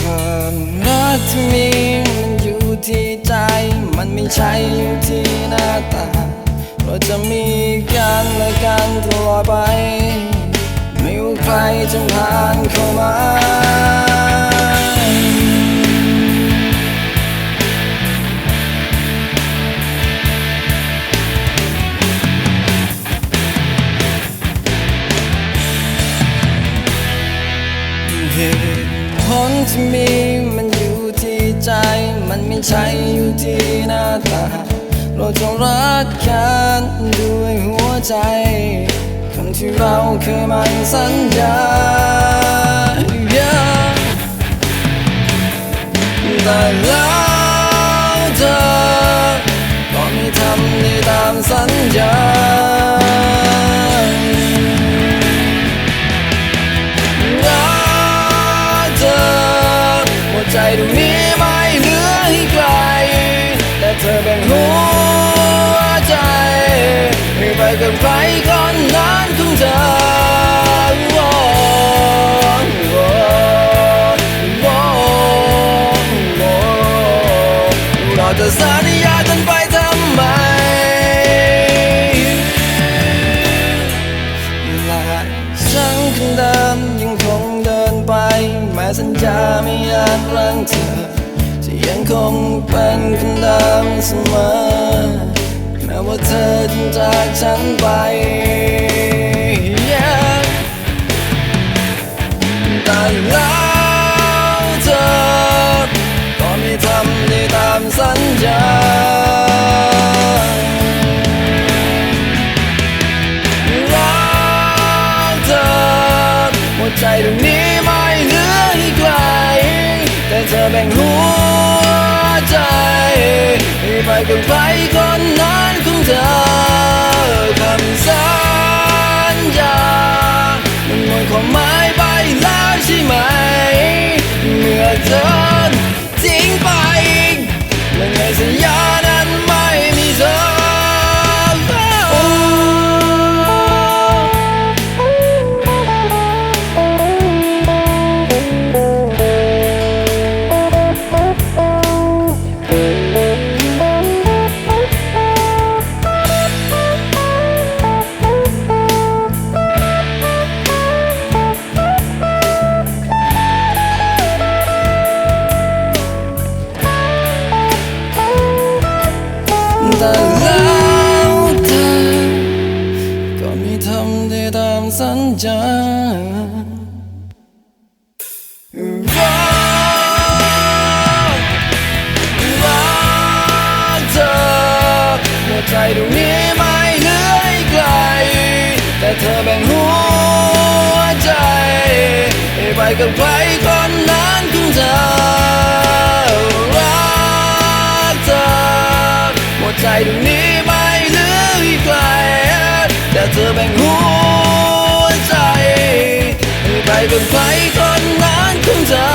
ความรักที่มีมันอยู่ที่ใจ มันไม่ใช่อยู่ที่หน้าตา เราจะมีกันและกันตลอดไป ไม่ว่าใครจะผ่านเข้ามาเลที่มีมันอยู่ที่ใจ มันไม่ใช่อยู่ที่หน้าตาเราจะรักกันด้วยหัวใจคำที่เราเคยมันสัญญา Yeah แต่แล้วเธอก็ไม่ทำได้ตามสัญญา หัวใจดวงนี้ไม่เหลือให้ไกล แต่เธอแบ่งหัวใจให้ไปกับใครคนนั้นของเธอเราจะสัญญากั ญาไม่อาจรังเธอจะยังคงเป็นคนเดิมเสมอแม้ว่าเธอจะจากฉันไป Yeah แต่แล้วเธอก็ไม่ทำได้ตามสัญญารักเธอหัวใจดวงนี้ เธอแบ่งหัวใจให้ไปกับใครคนนั้นของเธอ แต่แล้วเธอก็ไม่ทำได้ตามสัญญารักรักเธอหัวใจดวงนี้ไม่เหลือให้ใครแต่เธอแบ่งหัวใจให้ไปกับใครคน ตรงนี้ไม่เหลืออีกไกลแต่เธอแบ่งหัวใจไปกับใครคนนั้นของจะ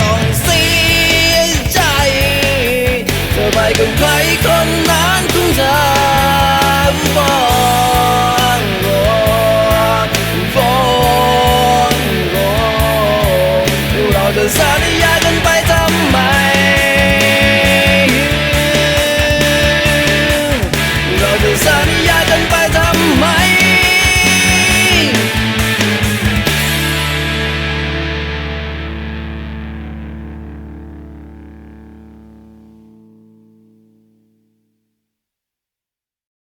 ต้องเสียใจ เธอไปกับใครคนนั้นของเธอบอกบอกบอกเราจะสัญญ